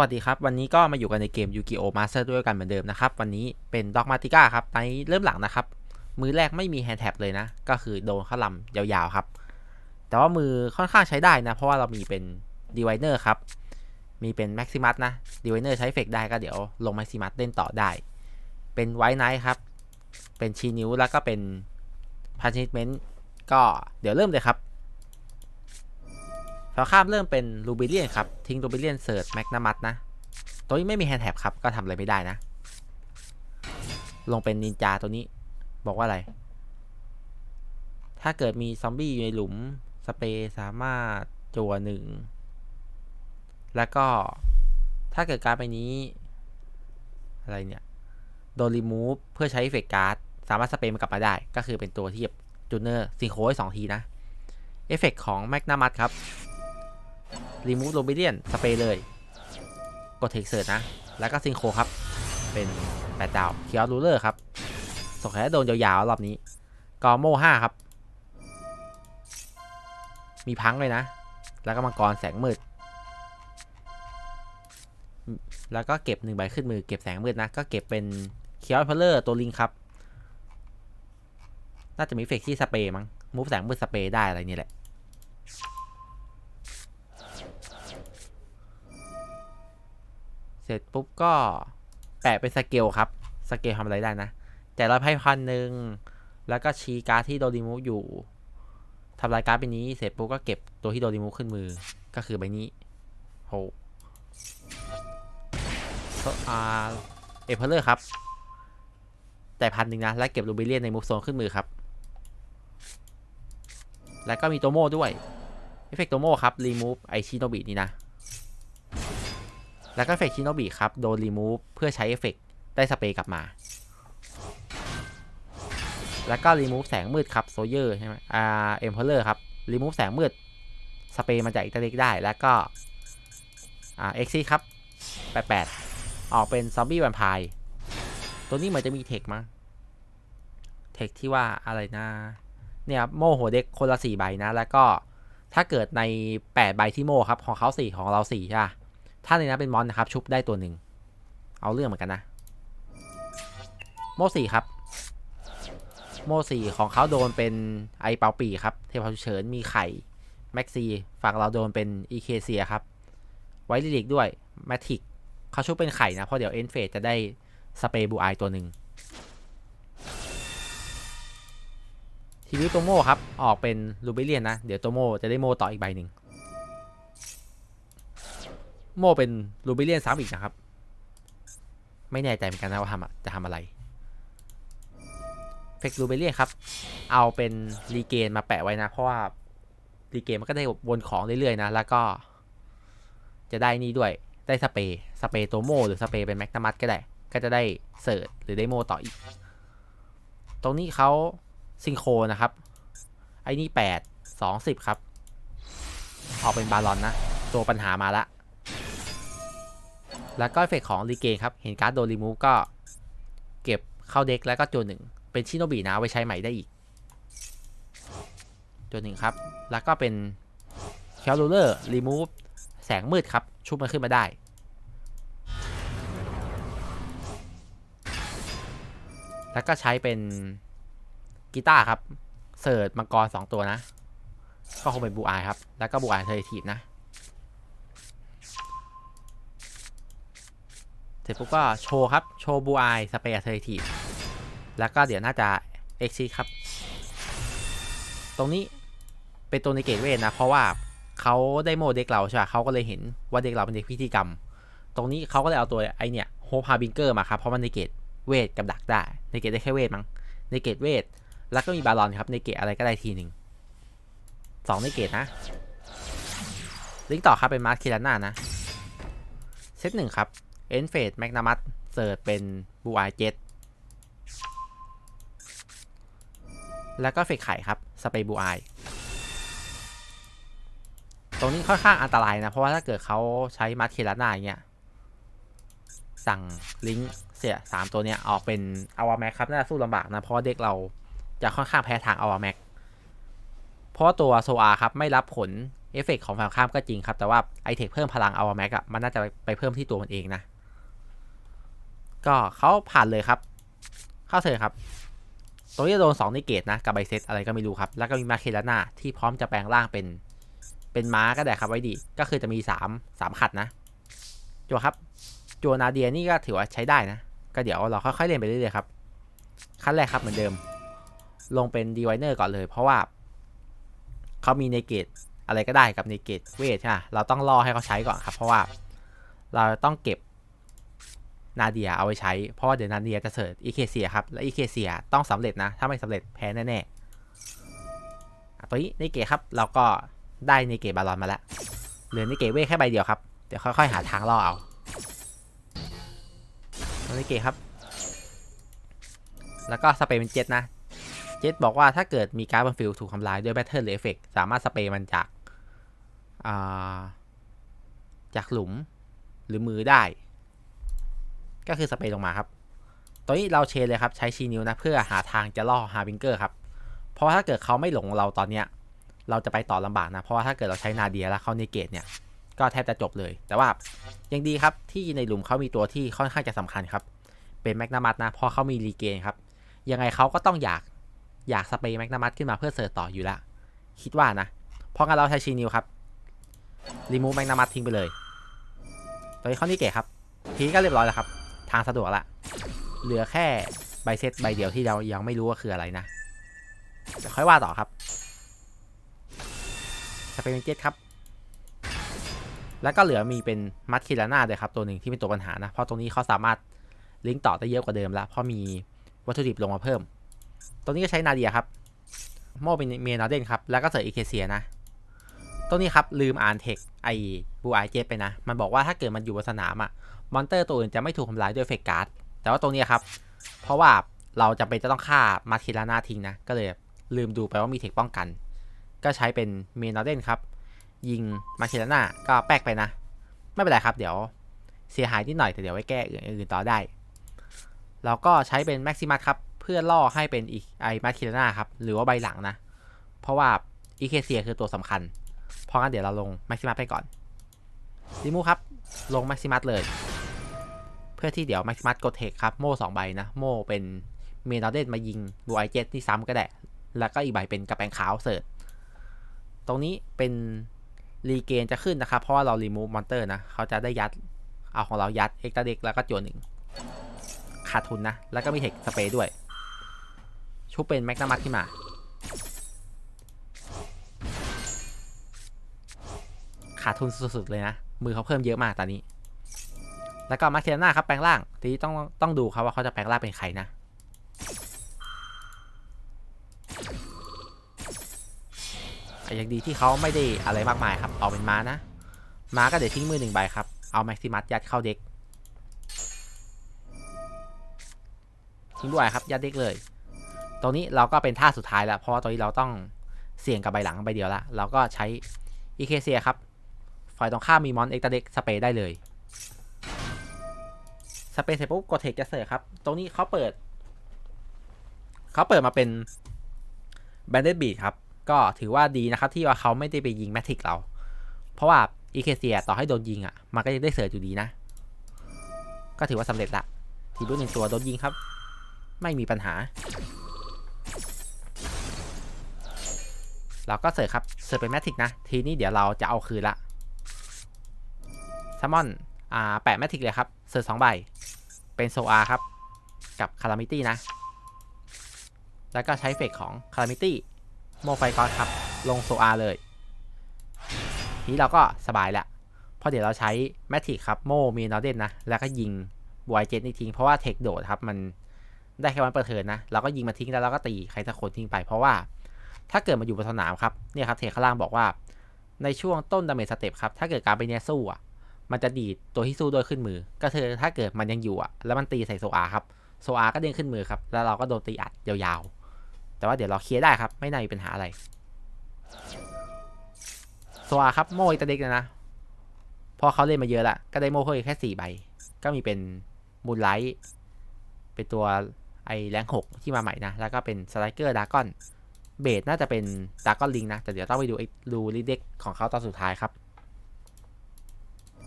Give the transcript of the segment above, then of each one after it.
วัสดีครับ วันนี้ก็มาอยู่กันในเกม Yu-Gi-Oh! Master ด้วยกันเหมือนเดิมนะครับ วันนี้เป็น Dogmatica ครับในเริ่มหลังนะครับ มือแรกไม่มีแฮนด์แท็บเลยนะ ก็คือโดนข้าลำยาวๆครับ แต่ว่ามือค่อนข้างใช้ได้นะ เพราะว่าเรามีเป็น Diviner ครับ มีเป็น Maximus นะ Diviner ใช้เฟกได้ก็เดี๋ยวลง Maximus เล่นต่อได้ เป็น White Knight ครับ เป็นชีนิ้วแล้วก็เป็น Punishment ก็เดี๋ยวเริ่มเลยครับ ฝาข้ามเริ่มเป็นรูบิเลียนครับ ทิ้งรูบิเลียนเสิร์ชแมกนามัสนะ ตัวนี้ไม่มีแฮนด์แท็บครับ ก็ทำอะไรไม่ได้นะ ลงเป็นนินจาตัวนี้ บอกว่าอะไร ถ้าเกิดมีซอมบี้อยู่ในหลุม สเปรย์สามารถจัวหนึ่ง แล้วก็ถ้าเกิดการ์ดใบนี้ อะไรเนี่ย โดนรีมูฟเพื่อใช้เฟกการ์ดสามารถสเปรย์มันกลับมาได้ ก็คือเป็นตัวที่จูเนอร์ซิงโครไว้สองทีนะ เอฟเฟกของแมกนามัสครับ รีมูฟโรบิเลียนสเปรย์เลย กดเทคเซิร์ตนะ แล้วก็ซิงโครครับ เป็นแปดดาวเคียวรูเลอร์ครับส่งสัยจะโดนยาวๆรอบนี้ กอโม่ห้าครับ มีพังเลยนะ แล้วก็มังกรแสงมืด แล้วก็เก็บหนึ่งใบขึ้นมือเก็บแสงมืดนะ ก็เก็บเป็นเคียวพลเลอร์ตัวลิงครับ น่าจะมีเฟกที่สเปรย์มั้ง มูฟแสงมืดสเปรย์ได้อะไรนี่แหละ เสร็จปุ๊บก็แปะเป็นสเกลครับ สเกลทำอะไรได้นะ แต่ร้อยไพ่พันหนึ่ง แล้วก็ชี้การ์ดที่โดนรีมูฟอยู่ทำลายการ์ดใบนี้ เสร็จปุ๊บก็เก็บตัวที่โดนรีมูฟขึ้นมือ ก็คือใบนี้โหอาเอเพลเลอร์ครับ แต่พันหนึ่งนะ และเก็บรูบิเลียนในมูฟโซนขึ้นมือครับ แล้วก็มีโตโม่ด้วย เอฟเฟกต์โตโม่ครับ รีมูฟไอชิโนบินี่นะ แล้วก็เอฟเฟกต์ชิโนบิครับ โดนรีมูฟเพื่อใช้เอฟเฟกต์ได้สเปรย์กลับมา แล้วก็รีมูฟแสงมืดครับโซเยอร์ใช่ไหมอ่าเอ็มเพลเลอร์ครับรีมูฟแสงมืดสเปรย์มาจากอีกตาเล็กได้ แล้วก็อ่าเอ็กซี่ครับแปดแปดออกเป็นซอมบี้แวมไพร์ตัวนี้เหมือนจะมีเทคมั้งเทคที่ว่าอะไรนะเนี่ยโม่หัวเด็กคนละสี่ใบนะ แล้วก็ถ้าเกิดในแปดใบที่โม่ครับ ของเขาสี่ของเราสี่ใช่ปะ ถ้าในนั้นเป็นมอนนะครับ ชุบได้ตัวหนึ่ง เอาเรื่องเหมือนกันนะ โม่สี่ครับ โม่สี่ของเขาโดนเป็นไอเปาปีครับ เทพฉุเฉินมีไข่ แม็กซีฝั่งเราโดนเป็นอีเคเซียครับ ไวลิลิกด้วย แมทิกเขาชุบเป็นไข่นะ เพราะเดี๋ยวเอ็นเฟสจะได้สเปรย์บูไอตัวหนึ่งทีวิโตโม่ครับ ออกเป็นลูเบเลียนนะ เดี๋ยวโตโม่จะได้โม่ต่ออีกใบหนึ่ง โม่เป็นลูเบเลียนซ้ำอีกนะครับ ไม่แน่ใจเหมือนกันนะว่าทำอะจะทำอะไรเฟกลูเบเลียนครับ เอาเป็นรีเกนมาแปะไว้นะ เพราะว่ารีเกนมันก็ได้วนของเรื่อยๆนะ แล้วก็ จะได้นี่ด้วย ได้สเปย์สเปย์ตัวโม่หรือสเปย์เป็นแมกนามัสก็ได้ ก็จะได้เสิร์ชหรือได้โม่ต่ออีก ตรงนี้เขาซิงโครนะครับ ไอ้นี่แปดสองสิบครับ ออกเป็นบาลอนนะ ตัวปัญหามาละ แล้วก็เฟกของรีเกนครับ เห็นการ์ดโดนรีมูฟก็เก็บเข้าเด็กแล้วก็โจหนึ่ง เป็นชิโนบินะเอาไว้ใช้ใหม่ได้อีก โจหนึ่งครับ แล้วก็เป็นแคลรูเลอร์รีมูฟแสงมืดครับ ชุบมันขึ้นมาได้ แล้วก็ใช้เป็นกีตาร์ครับ เสิร์ชมังกรสองตัวนะ ก็คงเป็นบูอายครับ แล้วก็บูอายเทอร์ทีฟนะ เสร็จปุ๊บก็โชว์ครับ โชว์บูอายสเปรย์เทอร์ทีแล้วก็เดี๋ยวน่าจะเอ็กซิครับ ตรงนี้เป็นตัวในเกตเวทนะ เพราะว่าเขาได้โมเด็กเราใช่ไหมเขาก็เลยเห็นว่าเด็กเราเป็นเด็กพิธีกรรม ตรงนี้เขาก็เลยเอาตัวไอเนี่ยโฮพาบิงเกอร์มาครับ เพราะมันในเกตเวทกับดักได้ ในเกตได้แค่เวทมั้ง ในเกตเวท แล้วก็มีบาลอนครับ ในเกตอะไรก็ได้ทีหนึ่งสองในเกตนะ ลิงก์ต่อครับเป็นมาร์คิลาน่านะ เซตหนึ่งครับ เอ็นเฟดแมกนามัสเสิร์ชเป็นบูไอเจ็ตแล้วก็เฟกไข่ครับ สเปบูไอตรงนี้ค่อนข้างอันตรายนะ เพราะว่าถ้าเกิดเขาใช้มาร์คิลาน่าอย่างเงี้ย สั่งลิงก์เสียสามตัวเนี้ย ออกเป็นอวาแม็กครับ น่าจะสู้ลำบากนะ เพราะเด็กเราจะค่อนข้างแพ้ทางอวาแม็กเพราะตัวโซอาครับ ไม่รับผลเอฟเฟกของฝั่งข้ามก็จริงครับ แต่ว่าไอเทคเพิ่มพลังเอาแม็กอะมันน่าจะไปเพิ่มที่ตัวมันเองนะ ก็เขาผ่านเลยครับ เข้าเถอครับตัวนี้โดน2ในเกตนะ กับไบเซตอะไรก็ไม่รู้ครับ แล้วก็มีมาเคลาน่าที่พร้อมจะแปลงร่างเป็น เป็นม้าก็ได้ครับไว้ดี ก็คือจะมี 3 3 ขัดนะจัวครับจัวนาเดียนี่ก็ถือว่าใช้ได้นะ ก็เดี๋ยวเราค่อยๆเล่นไปเรื่อยๆครับขั้นแรกครับเหมือนเดิม ลงเป็นดีไวเนอร์ก่อนเลย เพราะว่าเขามีในเกตอะไรก็ได้กับในเกตเวทใช่ไหมเราต้องรอให้เขาใช้ก่อนครับ เพราะว่าเราต้องเก็บ นาเดียเอาไว้ใช้ เพราะว่าเดี๋ยวนาเดียจะเสิร์ชอีเคเซียครับ และอีเคเซียต้องสำเร็จนะ ถ้าไม่สำเร็จแพ้แน่ๆตัวนี้ในเกตครับ เราก็ได้ในเกตบาลอนมาแล้ว เหลือในเกตเวทแค่ใบเดียวครับ เดี๋ยวค่อยๆ หาทางล่อเอาในเกตครับ แล้วก็สเปรย์เป็นเจ็ตนะ เจ็ตบอกว่าถ้าเกิดมีการ์ดบนฟิลถูกทำลายด้วยแบตเทิลหรือเอฟเฟกสามารถสเปรย์มันจากจากหลุมหรือมือได้ ก็คือสเปรย์ลงมาครับตอนนี้เราเชนเลยครับใช้ชีนิวนะเพื่อหาทางจะล่อฮาร์บิงเกอร์ครับเพราะถ้าเกิดเขาไม่หลงเราตอนเนี้ยเราจะไปต่อลำบากนะ เพราะว่าถ้าเกิดเราใช้นาเดียแล้วเขาเนเกตเนี่ยก็แทบจะจบเลย แต่ว่ายังดีครับที่ในหลุมเขามีตัวที่ค่อนข้างจะสำคัญครับ เป็นแมกนามัสนะเพราะเขามีรีเกนครับยังไงเขาก็ต้องอยากอยากสเปรย์แมกนามัสขึ้นมาเพื่อเสิร์ตต่ออยู่ละคิดว่านะ เพราะงั้นเราใช้ชีนิวครับรีมูฟแมกนามัสทิ้งไปเลย ตอนนี้เขานี่เก๋ครับทีก็เรียบร้อยแล้วครับ ทางสะดวกละ เหลือแค่ใบเซตใบเดียวที่เรายังไม่รู้ว่าคืออะไรนะเดี๋ยวค่อยว่าต่อครับสเปรย์เจ็ตครับ แล้วก็เหลือมีเป็นมัดคิลาน่าด้วยครับตัวหนึ่งที่เป็นตัวปัญหานะ เพราะตรงนี้เขาสามารถลิงก์ต่อได้เยอะกว่าเดิมแล้วเพราะมีวัตถุดิบลงมาเพิ่มตัวนี้ก็ใช้นาเดียครับ โมเป็นเมนาเดนครับ แล้วก็เสริมอีเคเซียนะตัวนี้ครับลืมอ่านเทคไอบูไอเจไปนะ มันบอกว่าถ้าเกิดมันอยู่บนสนามอะ มอนเตอร์ตัวอื่นจะไม่ถูกทำลายด้วยเฟกการ์ดแต่ว่าตรงนี้ครับ เพราะว่าเราจะเป็นจะต้องฆ่ามาคิลาน่าทิ้งนะ ก็เลยลืมดูไปว่ามีเทคป้องกัน ก็ใช้เป็นเมนาเดนครับ ยิงมาคิลาน่าก็แป๊กไปนะ ไม่เป็นไรครับ เดี๋ยวเสียหายนิดหน่อยแต่เดี๋ยวไว้แก้อื่นต่อได้แล้วก็ใช้เป็นแม็กซิมัสครับ เพื่อล่อให้เป็นอีกไอมาคิลาน่าครับ หรือว่าใบหลังนะ เพราะว่าอีเคเซียคือตัวสำคัญ เพราะงั้นเดี๋ยวเราลงแม็กซิมัสไปก่อนดิมูครับ ลงแม็กซิมัสเลย เพื่อที่เดี๋ยวแม็กซิมัสกดเทคครับ โม่สองใบนะ โม่เป็นเมนอเดนมายิงบูไอเจ็ตที่ซ้ำก็ได้ แล้วก็อีกใบเป็นกระแปงขาวเสิร์ตตรงนี้เป็นรีเกนจะขึ้นนะครับ เพราะว่าเรารีมูฟมอนเตอร์นะ เขาจะได้ยัด เอาของเรายัดเอ็กซ์เด็กแล้วก็จวนหนึ่งขาดทุนนะ แล้วก็มีเทคสเปรย์ด้วย ชุบเป็นแม็กนามัสที่มา ขาดทุนสุดๆเลยนะ มือเขาเพิ่มเยอะมากตอนนี้ แล้วก็มาเคลน่าครับแปลงร่าง ทีนี้ต้องต้องดูครับว่าเขาจะแปลงร่างเป็นใครนะ อย่างดีที่เขาไม่ได้อะไรมากมายครับ เอาเป็นม้านะ ม้าก็เดี๋ยวทิ้งมือหนึ่งใบครับ เอาแม็กซิมัสยัดเข้าเด็ก ทิ้งด้วยครับ ยัดเด็กเลย ตรงนี้เราก็เป็นท่าสุดท้ายแล้ว เพราะว่าตอนนี้เราต้องเสี่ยงกับใบหลังใบเดียวละ เราก็ใช้อีเคเซียครับ ฝ่ายตรงข้ามมีมอนเอ็กตาเด็กสเปรย์ได้เลย สเปรย์เสร็จปุ๊บกดเทคจะเสิร์ฟครับ ตรงนี้เขาเปิด เขาเปิดมาเป็นแบนเดดบีดครับ ก็ถือว่าดีนะครับ ที่ว่าเขาไม่ได้ไปยิงแมทริกเรา เพราะว่าอีเคเซียต่อให้โดนยิงอะ มันก็ยังได้เสิร์ฟอยู่ดีนะ ก็ถือว่าสำเร็จละทีรุ่นหนึ่งตัวโดนยิงครับ ไม่มีปัญหา เราก็เสิร์ฟครับ เสิร์ฟเป็นแมทริกนะ ทีนี้เดี๋ยวเราจะเอาคืนละซัมมอน อ่า แปะแมทริกเลยครับ เสิร์ฟสองใบ เป็นโซอาครับ กับคารามิตี้นะ แล้วก็ใช้เฟกของคารามิตี้โมไฟกอสครับ ลงโซอาเลย ทีนี้เราก็สบายละเพราะเดี๋ยวเราใช้แมทริกครับ โมมีนอเดนนะ แล้วก็ยิงบวยเจนนี่ทิ้ง เพราะว่าเทคโดดครับ มันได้แค่วันเปิดเทินนะ เราก็ยิงมาทิ้งแล้วเราก็ตีใครสักคนทิ้งไปเพราะว่าถ้าเกิดมาอยู่บนสนามครับเนี่ยครับเทคข้างล่างบอกว่าในช่วงต้นดาเมจสเต็ปครับ ถ้าเกิดการไปเนี่ยสู้อะ มันจะดีดตัวที่สู้ด้วยขึ้นมือ ก็คือถ้าเกิดมันยังอยู่อะ แล้วมันตีใส่โซอาครับ โซอาก็เด้งขึ้นมือครับ แล้วเราก็โดนตีอัดยาวๆ แต่ว่าเดี๋ยวเราเคลียร์ได้ครับ ไม่น่ามีปัญหาอะไร โซอาครับโม่อีกตาเด็กเลยนะ พอเขาเล่นมาเยอะละ ก็ได้โมเพิ่มแค่สี่ใบ ก็มีเป็นมูนไลท์ เป็นตัวไอแรงหกที่มาใหม่นะ แล้วก็เป็นสไลเกอร์ดากอน เบสน่าจะเป็นดากอนลิงนะ แต่เดี๋ยวต้องไปดูไอ้ดูลิเด็กของเขาตอนสุดท้ายครับ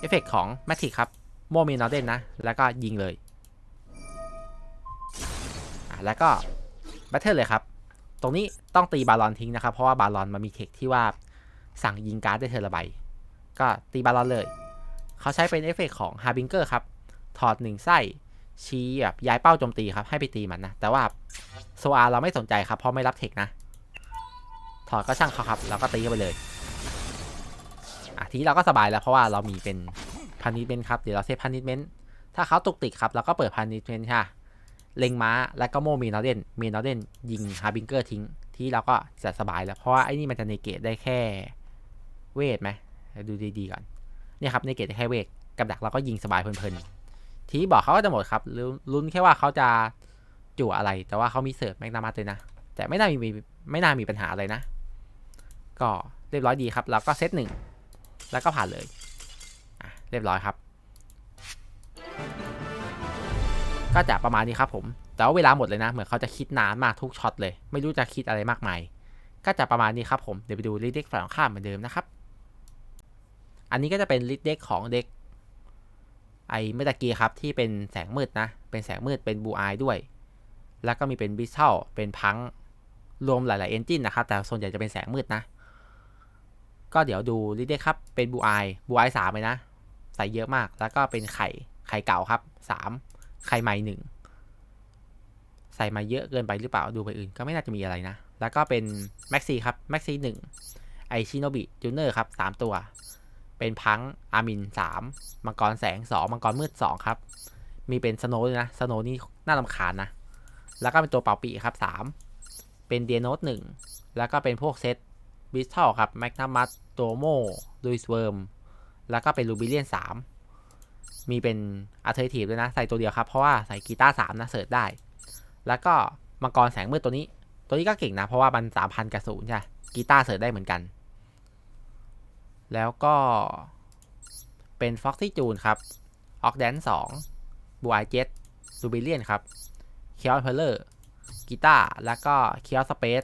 เอฟเฟกของแมทริกครับโมมีนอเดนนะ แล้วก็ยิงเลย แล้วก็แบทเทิลเลยครับ ตรงนี้ต้องตีบาลอนทิ้งนะครับ เพราะว่าบาลอนมันมีเทคที่ว่าสั่งยิงการ์ดได้เทอร์ละใบ ก็ตีบาลอนเลย เขาใช้เป็นเอฟเฟกของฮาร์บิงเกอร์ครับ ถอดหนึ่งไส้ชี้แบบย้ายเป้าโจมตีครับ ให้ไปตีมันนะ แต่ว่าโซอาเราไม่สนใจครับ เพราะไม่รับเทคนะ ถอดก็ช่างเขาครับ แล้วก็ตีเข้าไปเลย อะทีนี้เราก็สบายแล้วเพราะว่าเรามีเป็นพันนิเมนครับเดี๋ยวเราเซฟพันนิเมนถ้าเขาตุกติกครับเราก็เปิดพันนิเมนค่ะเล็งม้าแล้วก็โมมีนอเดนมีนอเดนยิงฮาร์บิงเกอร์ทิ้ง ที่เราก็จะสบายแล้วเพราะว่าไอ้นี่มันจะเนเกตได้แค่เวทไหมดูดีๆก่อนเนี่ยครับเนเกตได้แค่เวทกับดักเราก็ยิงสบายเพลินๆทีบอกเขาก็จะหมดครับลุ้นลุ้นแค่ว่าเขาจะจั่อะไร แต่ว่าเขามีเสิร์ฟแมกนามัสเลยนะแต่ไม่น่ามีไม่น่ามีปัญหาอะไรนะ ก็เรียบร้อยดีครับแล้วก็เซตหนึ่ง แล้วก็ผ่านเลยเรียบร้อยครับ ก็จะประมาณนี้ครับผม แต่ว่าเวลาหมดเลยนะ เหมือนเขาจะคิดนานมากทุกช็อตเลย ไม่รู้จะคิดอะไรมากมาย ก็จะประมาณนี้ครับผม เดี๋ยวไปดูลิเด็กฝั่งข้ามเหมือนเดิมนะครับ อันนี้ก็จะเป็นลิเด็กของเด็ก ไอเมื่อตะกี้ครับที่เป็นแสงมืดนะ เป็นแสงมืด เป็นบูอายด้วย แล้วก็มีเป็นบิสเทลเป็นพัง รวมหลาย ๆ เอนจินนะครับ แต่ส่วนใหญ่จะเป็นแสงมืดนะ ก็เดี๋ยวดูลิเดครับ เป็นบูไอบูไอสามเลยนะ ใส่เยอะมาก แล้วก็เป็นไข่ ไข่เก่าครับสามไข่ใหม่หนึ่งใส่มาเยอะเกินไปหรือเปล่า ดูไปอื่นก็ไม่น่าจะมีอะไรนะ แล้วก็เป็นแม็กซี่ครับแม็กซี่หนึ่งไอชิโนบิจูเนอร์ครับสามตัว เป็นพังอามินสามมังกรแสงสองมังกรมืดสองครับ มีเป็นสโนว์ด้วยนะ สโนว์นี่น่าลำคาญนะ แล้วก็เป็นตัวเป่าปีครับสามเป็นเดียโนตหนึ่งแล้วก็เป็นพวกเซต บิสทัลครับแมกนัมัสโตโมลุยสเวิร์มแล้วก็เป็นลูบิเลียนสามมีเป็นอัลเทอร์ทีฟด้วยนะ ใส่ตัวเดียวครับ เพราะว่าใส่กีตาร์สามนะเสิร์ชได้ แล้วก็มังกรแสงมืดตัวนี้ ตัวนี้ก็เก่งนะ เพราะว่ามันสามพันกับศูนใช่กีตาร์เสิร์ชได้เหมือนกัน แล้วก็เป็นฟ็อกซี่จูนครับออกแดนสองบูไอเจ็ตลูบิเลียนครับเคียวเพลเลอร์กีตาร์แล้วก็เคียวสเปซ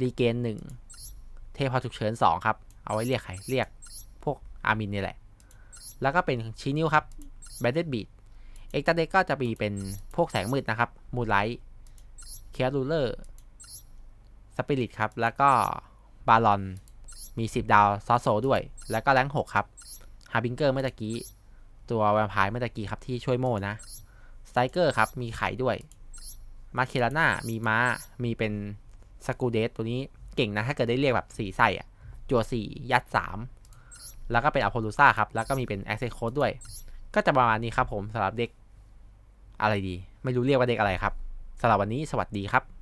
ดีเกนหนึ่ง เทพอฉุกเฉินสองครับ เอาไว้เรียกใคร เรียกพวกอามินนี่แหละ แล้วก็เป็นชีนิวครับแบนเดดบีดเอ็กตาเด็กก็จะมีเป็นพวกแสงมืดนะครับมูไลท์เคียรูเลอร์สปิริตครับ แล้วก็บาลอนมี 10 ดาวซอสโซด้วย แล้วก็แรง6ครับฮาบิงเกอร์เมื่อกี้ ตัวแวมไพร์เมื่อกี้ครับที่ช่วยโม่นะสไตเกอร์ครับ มีไข่ด้วย มาเคลาน่ามีม้า มีเป็นสกูเดสตัวนี้ เก่งนะ ถ้าเกิดได้เรียกแบบสีใส่อะจัวสี่ยัดสามแล้วก็เป็นอัพอลูซ่าครับ แล้วก็มีเป็นแอคเซสโคดด้วย ก็จะประมาณนี้ครับผมสำหรับเด็กอะไรดี ไม่รู้เรียกว่าเด็กอะไรครับสำหรับวันนี้สวัสดีครับ